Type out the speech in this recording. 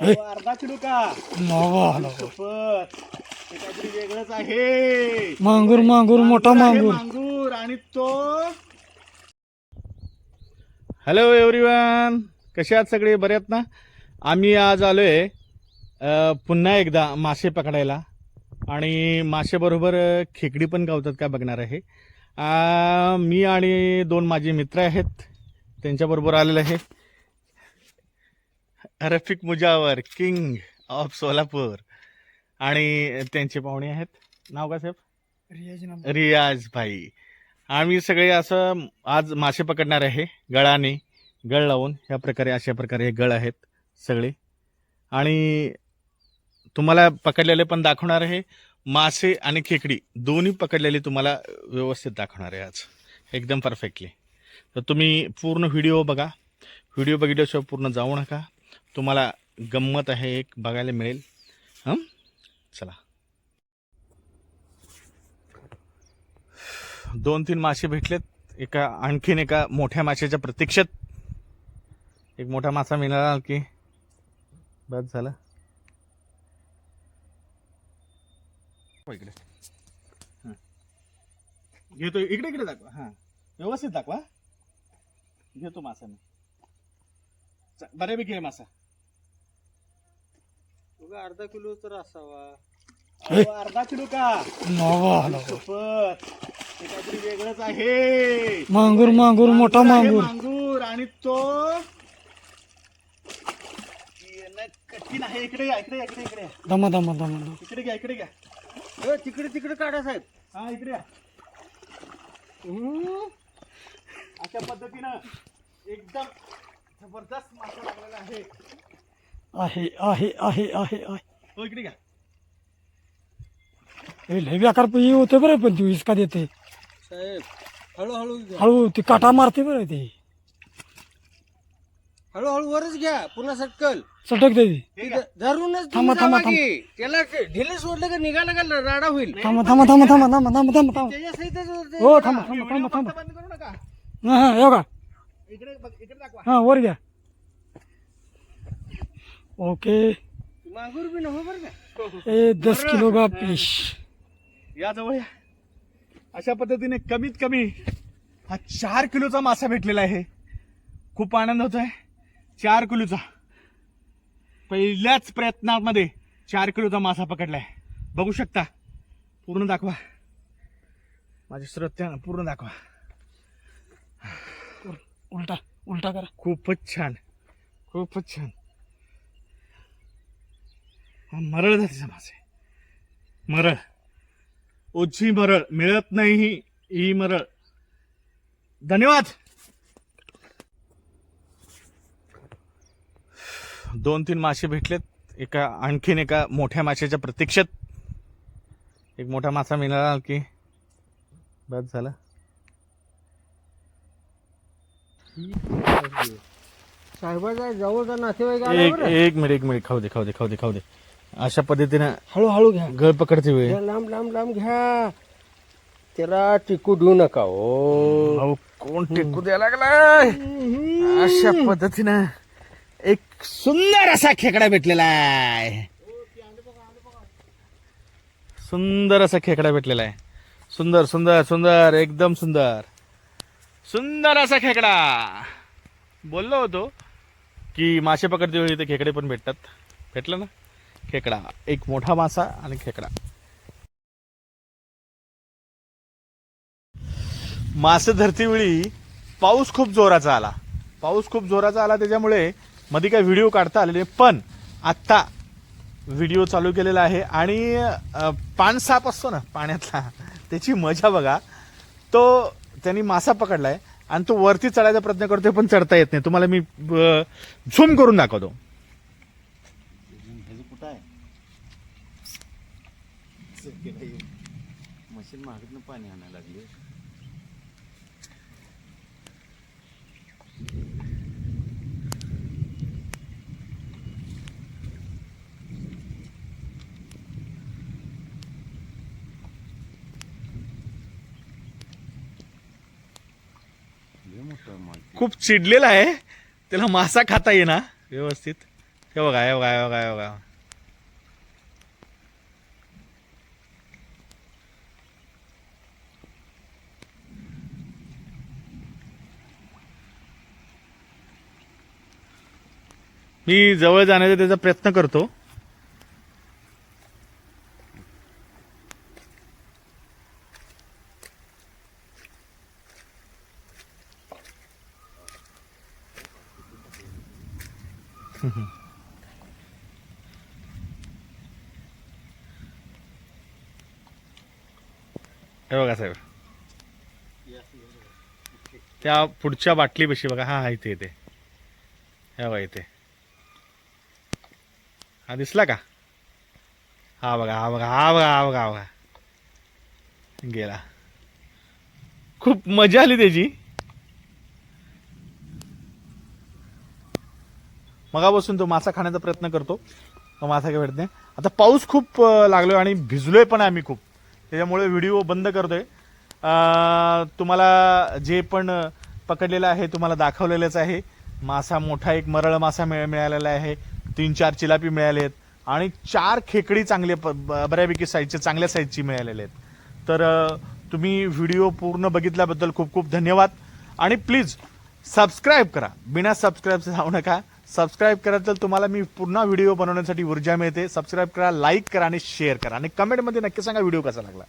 अहो, अर्धा किलो का? लावा लावा शपथ. काहीतरी वेगळंच आहे. मांगूर मांगूर मोठा मांगूर आहे, मांगूर. मांगूर आणि तो हॅलो एव्हरीवन कसे आहात सगळे? बरे आहेत ना? आम्ही आज आलोय अ, पुन्हा एकदा मासे पकडायला. आणि मासेबरोबर अ, खेकडी पण गावतात का बघणार आहे. मी आणि दोन माझे मित्र आहेत. त्यांच्याबरोबर आलेलं आहे. Rafiq Mujawar king of Solapur. आणि त्यांचे पाहुणे आहेत. नाव का साहेब? रियाज भाई. आम्ही सगळे असं आज मासे पकडणार आहे. गळाने गळ लावून ह्या प्रकारे अशा प्रकारे हे गळ आहेत सगळे. आणि तुम्हाला पकडलेले पण दाखवणार आहे. मासे आणि खेकडी दोन्ही पकडलेले तुम्हाला व्यवस्थित दाखवणार आहे आज. एकदम परफेक्टली तर तुम्ही पूर्ण व्हिडिओ बघा. व्हिडिओ बघितल्याशिवाय पूर्ण जाऊ नका. तुम्हाला गंमत आहे एक बघायला मिळेल. हां? चला. दोन तीन मासे भेटलेत. एका आणखीन एका मोठ्या माशाच्या प्रतीक्षेत. एक मोठा मासा मिळाला की बस झालं. हो, इकडे. हां. घेतो. इकडे इकडे दाखवा. हां. व्यवस्थित दाखवा. घेतो मासा मी च- बऱ्यापैकी आहे मासा. अर्धा किलो तर असावा. अहो, अर्धा किलो का? शपथ. हे काहीतरी वेगळंच आहे. मांगूर मांगूर मोठा आहे, मांगूर. मांगूर आणि तो येणं कठीण आहे. इकडे घ्या इकडे इकडे इकडे घ्या. दमा दमा दमा दमा. इकडे घ्या इकडे घ्या. ए, तिकडे तिकडे काढा साहेब. हा इकडे हम्म. अशा पद्धतीनं एकदम जबरदस्त मासा लागलेला आहे. आहे आहे आहे आहे आहे. हो इकडे घ्या. हे लय बेकार होते बरं पण तू इसका देते साहेब हळूहळू घ्या. हळू ती काटा मारते बरं ते. हळूहळू वरच घ्या पुन्हा सटकल. सटक दे हे घ्या. धरूनच थांबा, थांबा, की. त्याला ते ढिले सोडलं का निघाला का राडा होईल? थांबा थांबा थांबा थांबा थांबा थांबा थांबा. थांबा त्याच्या सहितच. हो थांबा थांबा थांबा थांबा. बंद करू नका. हा हा हो का इकडे बघ, इकडे दाखवा. हा वर घ्या. ओके. मागूर बी बरं का. ए दस किलो का फिश या जवळ या. अशा पद्धतीने कमीत कमी हा चार किलोचा मासा भेटलेला आहे. खूप आनंद होतोय. चार किलोचा. पहिल्याच प्रयत्नामध्ये चार किलोचा मासा पकडलाय. बघू शकता. पूर्ण दाखवा. माझे श्रोत्या पूर्ण दाखवा. उलटा उलटा करा. खूपच छान. खूपच छान. हा मरळ जातीचा मासे मरळ. ओझी मरळ. मिळत नाही ही ही मरळ. धन्यवाद. दोन तीन मासे भेटलेत. एका आणखीन एका मोठ्या माशाच्या प्रतीक्षेत. एक मोठा मासा मिळाला की बस झालं. साहेबाचा जवळचा नातेवाईक आला एक बरं. एक मिनिट एक मिनिट. खाऊ दे खाऊ दे खाऊ दे खाऊ दे. अशा पद्धतीनं हळूहळू घ्या. गळ पकडते वेळ घ्या, लांब लांब लांब घ्या. त्याला टिकू देऊ नका ओ भाऊ कोण टेकू द्यायला लागलाय? अशा पद्धतीनं एक सुंदर असा खेकडा भेटलेला आहे. सुंदर असा खेकडा भेटलेला आहे. सुंदर सुंदर सुंदर एकदम सुंदर. सुंदर असा खेकडा. बोललो होतो की मासे पकडते वेळी ते खेकडे पण भेटतात. भेटलं ना? खेकडा. एक मोठा मासा आणि खेकडा. मासे धरतीवेळी पाऊस खूप जोराचा आला. पाऊस खूप जोराचा आला त्याच्यामुळे मध्ये काय व्हिडिओ काढता आलेले पण आत्ता व्हिडिओ चालू केलेला आहे आणि अ, पान असतो ना पाण्यातला त्याची मजा बघा. तो त्यांनी मासा पकडलाय आणि तो वरती चढायचा प्रयत्न करतोय पण चढता येत नाही. तुम्हाला मी झूम करून दाखवतो. मशीन मागत पाणी आणायला लागले. खूप चिडलेला आहे. त्याला मासा खाता येईना. व्यवस्थित. हे बघा हे बघा हे बघा हे बघा. मी जवळ जाण्याचा त्याचा प्रयत्न करतो. हे बघा साहेब. त्या पुढच्या बाटलीपाशी बघा हा हा इथे इथे. हे बघा इथे. हा दिसला का? हा बघा हा बघा हा बघा हा बघा हा बघा. गेला. खूप मजा आली त्याची. मगापासून तो मासा खाण्याचा प्रयत्न करतो. तो मासा काय भेटत नाही आता पाऊस खूप लागलो लागलोय आणि भिजलोय पण आम्ही खूप. त्याच्यामुळे व्हिडिओ बंद करतोय. तुम्हाला जे पण पकडलेलं आहे तुम्हाला दाखवलेलंच आहे. मासा मोठा एक मरळ मासा मिळालेला आहे. तीन चार चिलापी मिळाले आहेत. आणि चार खेकडी चांगले ब- बऱ्यापैकी साईजचे चांगल्या साईजची मिळालेले आहेत. तर तुम्ही व्हिडिओ पूर्ण बघितल्याबद्दल खूप खूप धन्यवाद. आणि प्लीज सबस्क्राईब करा. बिना सबस्क्राईब जाऊ नका. सबस्क्राईब करा तर तुम्हाला मी पुन्हा व्हिडिओ बनवण्यासाठी ऊर्जा मिळते. सबस्क्राईब करा लाईक करा आणि शेअर करा. आणि कमेंटमध्ये नक्की सांगा व्हिडिओ कसा लागला.